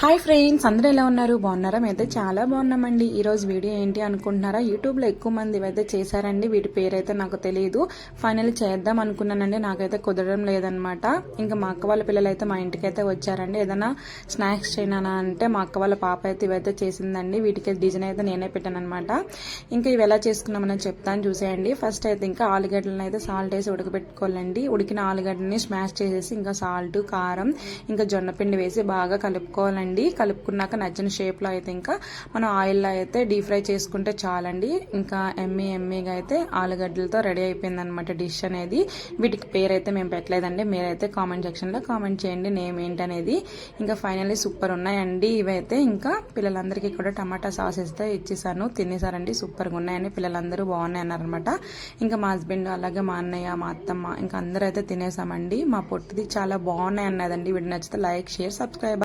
Hi friends అందరూ ఎలా ఉన్నారు? బాగున్నారా? మేమైతే చాలా బాగున్నామండి. ఈరోజు వీడియో ఏంటి అనుకుంటున్నారా? యూట్యూబ్లో ఎక్కువ మంది ఇవైతే చేశారండి. వీటి పేరైతే నాకు తెలియదు ఫైనల్ చేద్దాం అనుకున్నానండి. నాకైతే కుదరడం లేదనమాట ఇంకా మా అక్క వాళ్ళ పిల్లలు అయితే మా ఇంటికి అయితే వచ్చారండి. ఏదైనా స్నాక్స్ చేయనా అంటే మా అక్క వాళ్ళ పాప అయితే ఇవైతే చేసిందండి. వీటికి డిజైన్ అయితే నేనే పెట్టాను అనమాట ఇంకా ఇవి ఎలా చేసుకున్నామని చెప్తాను చూసేయండి. ఫస్ట్ అయితే ఇంకా ఆలుగడ్డలను అయితే సాల్ట్ వేసి ఉడకబెట్టుకోవాలండి. ఉడికిన ఆలుగడ్డని స్మాష్ చేసేసి ఇంకా సాల్ట్ కారం ఇంకా జొన్న పిండి వేసి బాగా కలుపుకోవాలి. కలుపుకోవాలండి కలుపుకున్నాక నచ్చిన షేప్లో అయితే ఇంకా మనం ఆయిల్లో అయితే డీప్ ఫ్రై చేసుకుంటే చాలండి. ఇంకా ఎమ్మీ ఎమ్మిగా అయితే ఆలుగడ్డలతో రెడీ అయిపోయింది అనమాట డిష్ అనేది. వీటికి పేరు అయితే మేము పెట్టలేదండి. మీరైతే కామెంట్ సెక్షన్లో కామెంట్ చేయండి నేమ్ ఏంటనేది. ఇంకా ఫైనల్లీ సూపర్ ఉన్నాయండి. ఇవైతే ఇంకా పిల్లలందరికీ కూడా టమాటా సాస్ ఇస్తే ఇచ్చేసాను. తినేసారండి. సూపర్గా ఉన్నాయని పిల్లలందరూ బాగున్నాయి అన్నారనమాట ఇంకా మా హస్బెండ్ అలాగే మా అన్నయ్య మా అత్తమ్మ ఇంకా అందరూ అయితే తినేసామండి. మా పొట్టిది చాలా బాగున్నాయి అన్నదండి. వీడియో నచ్చితే లైక్ షేర్ సబ్స్క్రైబ్.